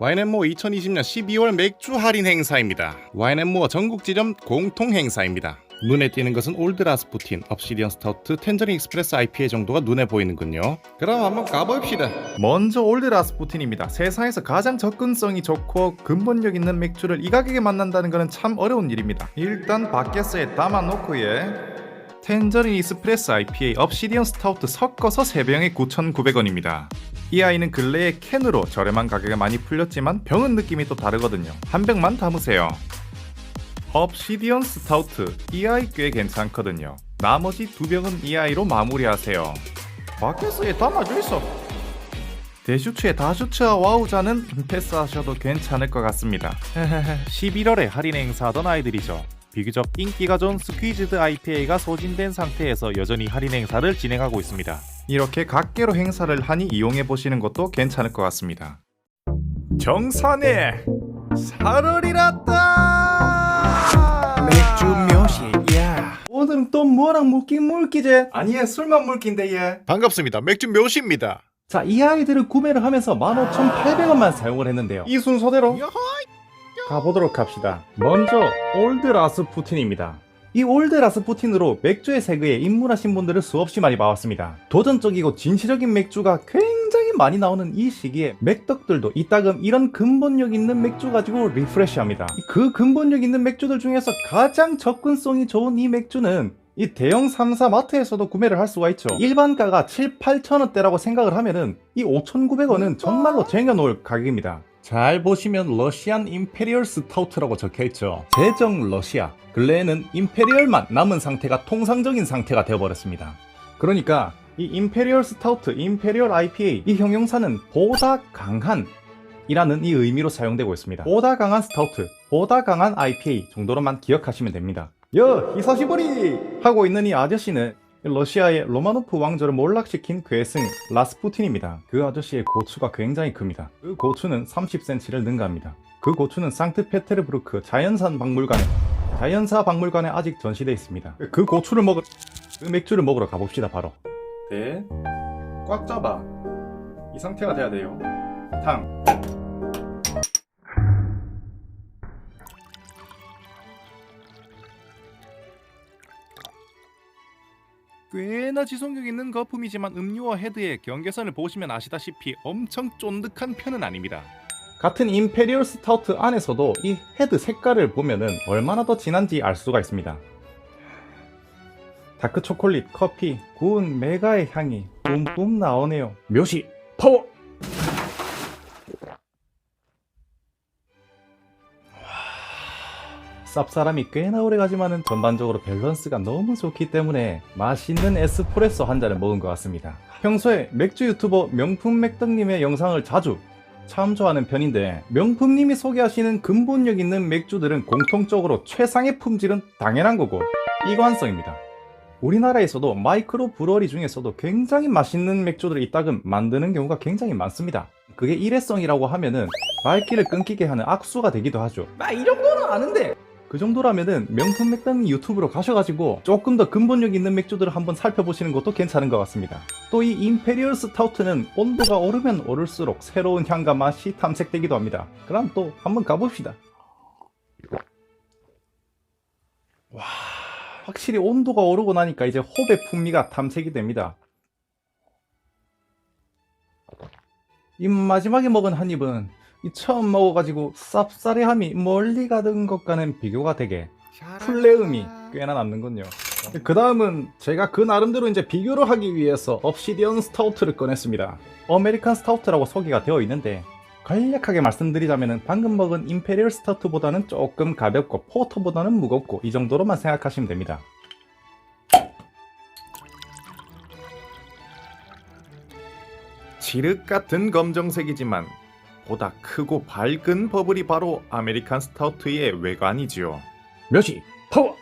와인앤모어 2020년 12월 맥주 할인 행사입니다. 와인앤모어 전국 지점 공통 행사입니다. 눈에 띄는 것은 올드 라스푸틴, 업시디언 스타우트, 텐저린 익스프레스 IPA 정도가 눈에 보이는군요. 그럼 한번 가봅시다. 먼저 올드 라스푸틴입니다. 세상에서 가장 접근성이 좋고 근본력 있는 맥주를 이 가격에 만난다는 것은 참 어려운 일입니다. 일단 바켓스에 담아놓고요. 텐저린 익스프레스 IPA 업시디언 스타우트 섞어서 3병에 9,900원입니다. 이 아이는 근래에 캔으로 저렴한 가격에 많이 풀렸지만 병은 느낌이 또 다르거든요. 한 병만 담으세요. 업시디언 스타우트 이 아이 꽤 괜찮거든요. 나머지 두 병은 이 아이로 마무리하세요. 바켓스에 담아줘 있어. 대슈츠의 다슈츠와 와우자는 패스하셔도 괜찮을 것 같습니다. 11월에 할인 행사하던 아이들이죠. 비교적 인기가 좋은 스퀴즈드 IPA가 소진된 상태에서 여전히 할인 행사를 진행하고 있습니다. 이렇게 각계로 행사를 하니 이용해 보시는 것도 괜찮을 것 같습니다. 정산에 살얼이랐다. 맥주 묘시야 오늘은 또 뭐랑 물긴 물기제 아니야 술만 물긴데 얘. 반갑습니다. 맥주 묘시입니다. 자 이 아이들을 구매를 하면서 15,800원만 사용을 했는데요 이 순서대로 가보도록 합시다 먼저 올드 라스푸틴입니다 이 올드 라스푸틴으로 맥주의 세계에 입문하신 분들을 수없이 많이 봐왔습니다 도전적이고 진취적인 맥주가 굉장히 많이 나오는 이 시기에 맥덕들도 이따금 이런 근본력 있는 맥주 가지고 리프레시합니다 그 근본력 있는 맥주들 중에서 가장 접근성이 좋은 이 맥주는 이 대형 3사 마트에서도 구매를 할 수가 있죠. 일반가가 7, 8천 원대라고 생각을 하면은 이 5,900원은 정말로 쟁여놓을 가격입니다. 잘 보시면 러시안 임페리얼 스타우트라고 적혀있죠. 제정 러시아. 근래에는 임페리얼만 남은 상태가 통상적인 상태가 되어버렸습니다. 그러니까 이 임페리얼 스타우트, 임페리얼 IPA 이 형용사는 보다 강한 이라는 이 의미로 사용되고 있습니다. 보다 강한 스타우트, 보다 강한 IPA 정도로만 기억하시면 됩니다. 여 히사시버리 하고 있는 이 아저씨는 러시아의 로마노프 왕조를 몰락시킨 괴승 라스푸틴입니다. 그 아저씨의 고추가 굉장히 큽니다. 그 고추는 30cm를 능가합니다. 그 고추는 상트페테르부르크 자연산 박물관에 자연사 박물관에 아직 전시되어 있습니다. 그 고추를 먹을 그 맥주를 먹으러 가봅시다 바로. 네, 꽉 잡아. 이 상태가 돼야 돼요. 탕. 꽤나 지속력 있는 거품이지만 음료와 헤드의 경계선을 보시면 아시다시피 엄청 쫀득한 편은 아닙니다. 같은 임페리얼 스타우트 안에서도 이 헤드 색깔을 보면은 얼마나 더 진한지 알 수가 있습니다. 다크 초콜릿, 커피, 구운 메가의 향이 뿜뿜 나오네요. 묘시 파워! 쌉싸람이 꽤나 오래 가지만은 전반적으로 밸런스가 너무 좋기 때문에 맛있는 에스프레소 한 잔을 먹은 것 같습니다. 평소에 맥주 유튜버 명품 맥덕님의 영상을 자주 참조하는 편인데 명품님이 소개하시는 근본력 있는 맥주들은 공통적으로 최상의 품질은 당연한 거고 이관성입니다. 우리나라에서도 마이크로 브루어리 중에서도 굉장히 맛있는 맥주들을 이따금 만드는 경우가 굉장히 많습니다. 그게 일회성이라고 하면은 발길을 끊기게 하는 악수가 되기도 하죠. 나이 정도는 아는데 그 정도라면은 명품 맥당 유튜브로 가셔가지고 조금 더 근본력 있는 맥주들을 한번 살펴보시는 것도 괜찮은 것 같습니다. 또 이 임페리얼 스타우트는 온도가 오르면 오를수록 새로운 향과 맛이 탐색되기도 합니다. 그럼 또 한번 가봅시다. 와, 확실히 온도가 오르고 나니까 이제 호배 풍미가 탐색이 됩니다. 이 마지막에 먹은 한 입은 이 처음 먹어가지고 쌉싸래함이 멀리 가던 것과는 비교가 되게 플레음이 꽤나 남는군요. 그 다음은 제가 그 나름대로 이제 비교를 하기 위해서 업시디언 스타우트를 꺼냈습니다. 아메리칸 스타우트라고 소개가 되어 있는데 간략하게 말씀드리자면 방금 먹은 임페리얼 스타우트보다는 조금 가볍고 포터보다는 무겁고 이 정도로만 생각하시면 됩니다. 지륵 같은 검정색이지만 보다 크고 밝은 버블이 바로 아메리칸 스타우트의 외관이지요. 몇이 파워.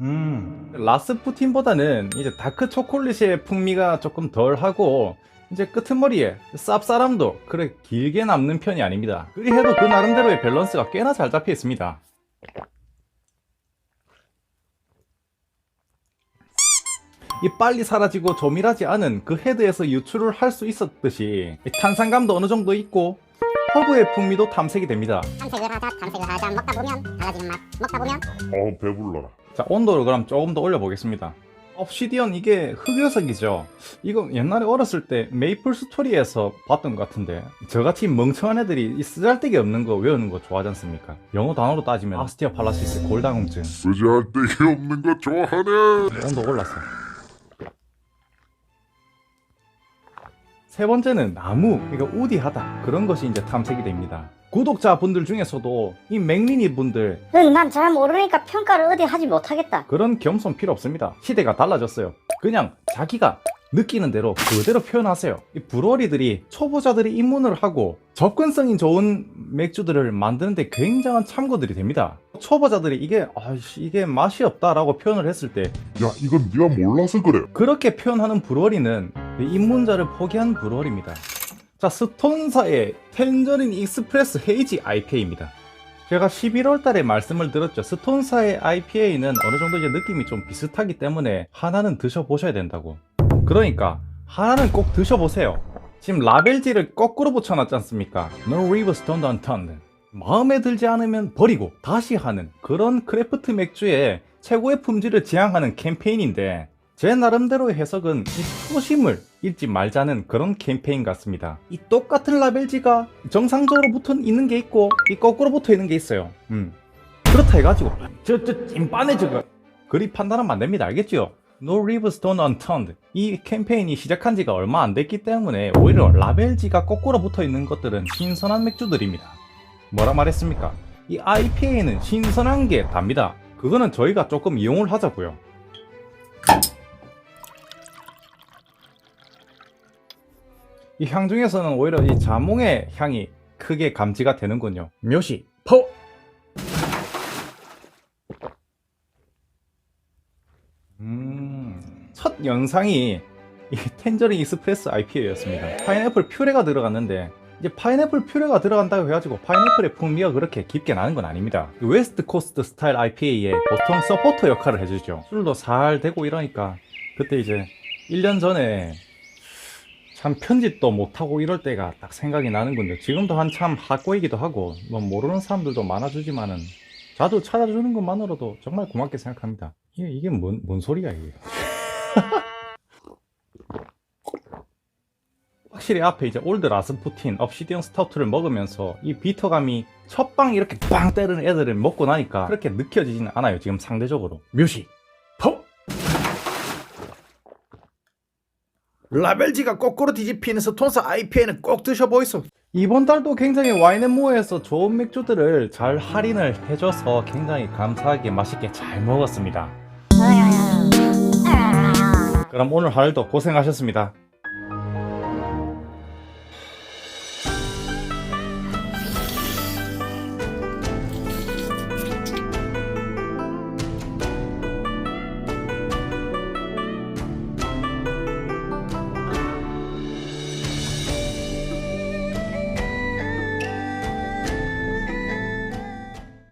음, 라스푸틴보다는 이제 다크 초콜릿의 풍미가 조금 덜하고 이제 끄트머리에 쌉싸람도 그래 길게 남는 편이 아닙니다. 그리 해도 그 나름대로의 밸런스가 꽤나 잘 잡혀 있습니다. 이 빨리 사라지고 조밀하지 않은 그 헤드에서 유출을 할 수 있었듯이 이 탄산감도 어느 정도 있고 허브의 풍미도 탐색이 됩니다. 탐색을 하자 탐색을 하자 먹다 보면 달라지는 맛 먹다 보면 어 배불러라. 자 온도를 그럼 조금 더 올려보겠습니다. 옵시디언 이게 흑요석이죠. 이거 옛날에 어렸을 때 메이플 스토리에서 봤던 것 같은데 저같이 멍청한 애들이 이 쓰잘데기 없는 거 외우는 거 좋아하지 않습니까? 영어 단어로 따지면 아스티아 팔라시스 골다공증 쓰잘데기 없는 거 좋아하네. 온도 올랐어. 세 번째는 나무, 그러니까 우디하다 그런 것이 이제 탐색이 됩니다. 구독자분들 중에서도 이 맥리니 분들 난잘 모르니까 평가를 어디 하지 못하겠다 그런 겸손 필요 없습니다. 시대가 달라졌어요. 그냥 자기가 느끼는 대로 그대로 표현하세요. 이 브로리들이 초보자들이 입문을 하고 접근성이 좋은 맥주들을 만드는데 굉장한 참고들이 됩니다. 초보자들이 이게 아이씨 이게 맛이 없다라고 표현을 했을 때 야 이건 네가 몰라서 그래. 그렇게 표현하는 브로리는 이 입문자를 포기한 브로리입니다. 자, 스톤사의 텐저린 익스프레스 헤이지 IPA입니다. 제가 11월 달에 말씀을 드렸죠. 스톤사의 IPA는 어느 정도 이제 느낌이 좀 비슷하기 때문에 하나는 드셔보셔야 된다고. 그러니까 하나는 꼭 드셔보세요. 지금 라벨지를 거꾸로 붙여놨지 않습니까? No rivers don't unturned. 마음에 들지 않으면 버리고 다시 하는 그런 크래프트 맥주의 최고의 품질을 지향하는 캠페인인데 제 나름대로의 해석은 이 초심을 잃지 말자는 그런 캠페인 같습니다. 이 똑같은 라벨지가 정상적으로 붙어 있는 게 있고 이 거꾸로 붙어 있는 게 있어요. 음. 그렇다 해가지고 저저 찐빠네 저거 그리 판단하면 안 됩니다. 알겠죠? No Rivers Don't Unturned 이 캠페인이 시작한 지가 얼마 안 됐기 때문에 오히려 라벨지가 거꾸로 붙어 있는 것들은 신선한 맥주들입니다. 뭐라 말했습니까? 이 IPA는 신선한 게 답니다. 그거는 저희가 조금 이용을 하자고요. 이 향 중에서는 오히려 이 자몽의 향이 크게 감지가 되는군요. 묘시, 포! 음, 첫 영상이 이 텐저린 익스프레스 IPA였습니다. 파인애플 퓨레가 들어갔는데 이제 파인애플 퓨레가 들어간다고 해가지고 파인애플의 풍미가 그렇게 깊게 나는 건 아닙니다. 이 웨스트 코스트 스타일 IPA에 보통 서포터 역할을 해주죠. 술도 살 되고 이러니까 그때 이제 1년 전에 참 편집도 못하고 이럴 때가 딱 생각이 나는군요. 지금도 한참 핫고이기도 하고 뭐 모르는 사람들도 많아주지만은 자주 찾아주는 것만으로도 정말 고맙게 생각합니다. 이게, 이게 뭔, 뭔 소리야 이게. 확실히 앞에 이제 올드 라스푸틴, 업시디언 스타우트를 먹으면서 이 비터감이 첫방 이렇게 빵 때리는 애들을 먹고 나니까 그렇게 느껴지지는 않아요. 지금 상대적으로. 묘시, 라벨지가 거꾸로 뒤집히는 스톤스 IPA는 꼭 드셔보이소. 이번 달도 굉장히 와인앤모어에서 좋은 맥주들을 잘 할인을 해줘서 굉장히 감사하게 맛있게 잘 먹었습니다. 그럼 오늘 하루도 고생하셨습니다.